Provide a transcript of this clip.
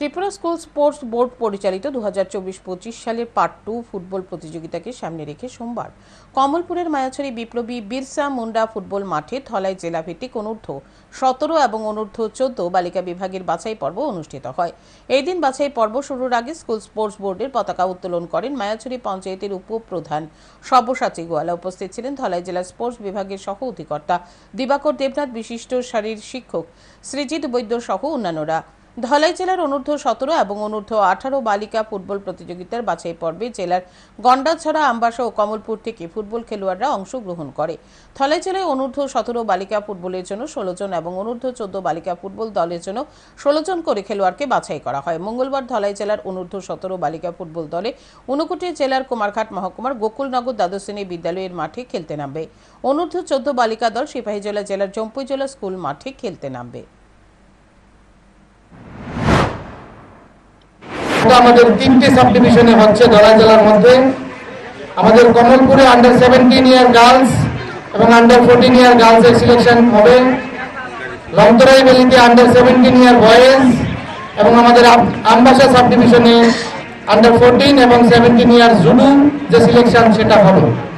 Tripura school sports board পরিচালিত দু হাজার চব্বিশ পঁচিশ সালের পার্ট টু ফুটবল প্রতিযোগিতাকে সামনে রেখে সোমবার কমলপুরের মায়াছড়ি বিপ্লবী বিরসা মুন্ডা ফুটবল মাঠে ধলাই জেলাভিত্তিক অনূর্ধ্ব সতেরো এবং অনূর্ধ্ব চোদ্দ বালিকা বিভাগের বাছাই পর্ব অনুষ্ঠিত হয়। এই দিন বাছাই পর্ব শুরুর আগে স্কুল স্পোর্টস বোর্ডের পতাকা উত্তোলন করেন মায়াছড়ি পঞ্চায়েতের উপপ্রধান সব্যসাচী গোয়ালা। উপস্থিত ছিলেন ধলাই জেলা স্পোর্টস বিভাগের সহ অধিকর্তা দিবাকর দেবনাথ, বিশিষ্ট শারীর শিক্ষক সৃজিত বৈদ্য সহ অন্যান্যরা। ধলাই জেলার অনূর্ধ্ব সতেরো এবং অনূর্ধ্ব আঠারো বালিকা ফুটবল প্রতিযোগিতার বাছাই পর্বে জেলার গন্ডাছড়া, আম্বাসা ও কমলপুর থেকে ফুটবল খেলোয়াড়রা অংশগ্রহণ করে। ধলাই জেলায় অনূর্ধ্ব সতেরো বালিকা ফুটবলের জন্য ষোলো জন এবং অনূর্ধ্ব চোদ্দ বালিকা ফুটবল দলের জন্য ষোলো জন করে খেলোয়াড়কে বাছাই করা হয়। মঙ্গলবার ধলাই জেলার অনূর্ধ্ব সতেরো বালিকা ফুটবল দলে ঊনকোটি জেলার কুমারঘাট মহকুমার গোকুলনগর দ্বাদশ শ্রেণি বিদ্যালয়ের মাঠে খেলতে নামবে। অনূর্ধ্ব চোদ্দ বালিকা দল সিপাহীজলা জেলার জম্পুইজলা স্কুল মাঠে খেলতে নামবে। এটা আমাদের তিনটি সাব ডিভিশনে হচ্ছে ধরা জেলার মধ্যে। আমাদের কমলপুরে আন্ডার সেভেন্টিন ইয়ার গার্লস এবং আন্ডার ফোরটিন ইয়ার গার্লস এর সিলেকশন হবে। লংতরাই ভ্যালিতে আন্ডার সেভেন্টিন ইয়ার বয়েজ এবং আমাদের আম- আমবাসা সাব ডিভিশনে আন্ডার ফোরটিন এবং সেভেন্টিন ইয়ার জুডু যে সিলেকশন সেটা হবে।